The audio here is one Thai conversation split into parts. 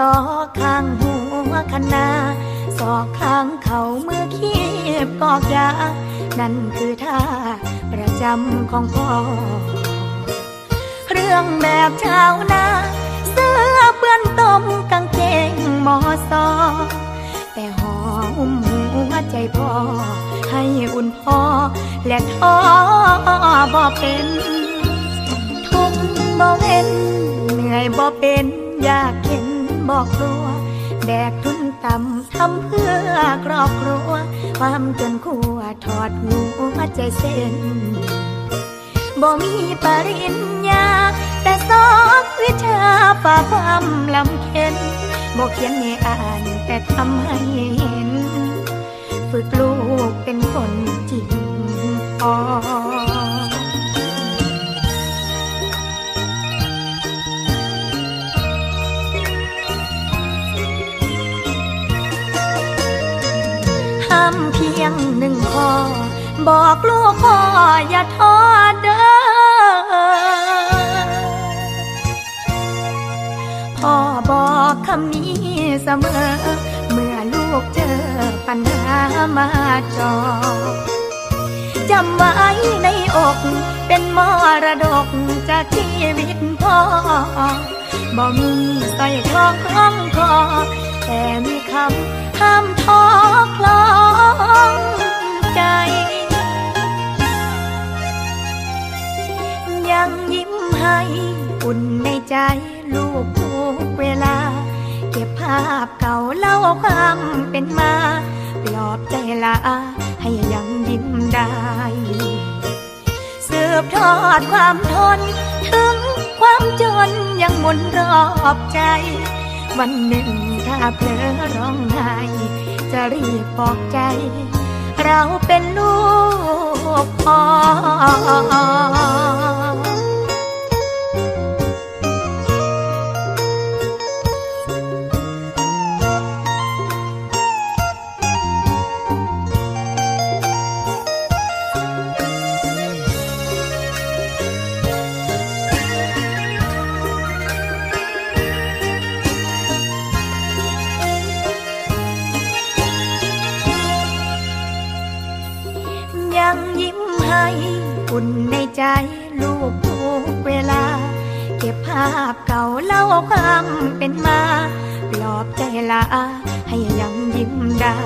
ต๊ะข้างหัวคณะศอกข้างเขามือคีบกอกยา นั่นคือท่าประจำของพ่อ เรื่องแบบชาวนาเสื้อเปื้อนต้มกางเกงหมอซอแต่หอมหัวใจพ่อ ให้อุ่นพ่อ และท้อบ่เป็นทุกบ่เว้นเหนื่อยบ่เป็นอยากเห็น บ่กลัว แบกทุนต่ำทำเพื่อครอบครัว ความจนขัวถอดหัวใจเส้นบ่มีปริญญา แต่สอนวิชาฝ่าความลำเค็นบ่เขียนให้อ่านแต่ทำให้เห็น ฝึกลูกเป็นคนจริงพอห้ามเพียงหนึ่งข้อ บอกลูกพ่ออย่าท้อเด้อพ่อบอกคำนี้เสมอ เมื่อลูกเจอปัญหามาจอจำไว้ในอก เป็นมรดกจากชีวิตพ่อบ่มีสร้อยทองคล้องคอแต่มีคำห้ามท้อคล้อ งใจ ยังยิ้มให้อุ่นในใจลูกทุกเวลา เก็บภาพเก่าเล่าความเป็นมา ปลอบใจลาให้ยังยิ้มได้สืบทอดความทน ถึงความจนยังมุนรอบใจ วันหนึ่งถ้าเพลอร้องไห้ รีบบอกใจ เราเป็นลูกพ่อ อุ่นในใจลูกทุกเวลา เก็บภาพเก่าเล่าความเป็นมาปลอบใจลาให้ยังยิ้มได้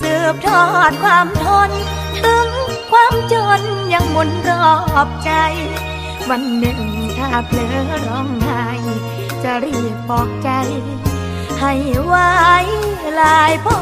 สืบทอดความทน ถึงความจนยังหมุนรอบใจ วันหนึ่งถ้าเพลอร้องไห้จะรีบบอกใจ ให้ไว้ลายพอ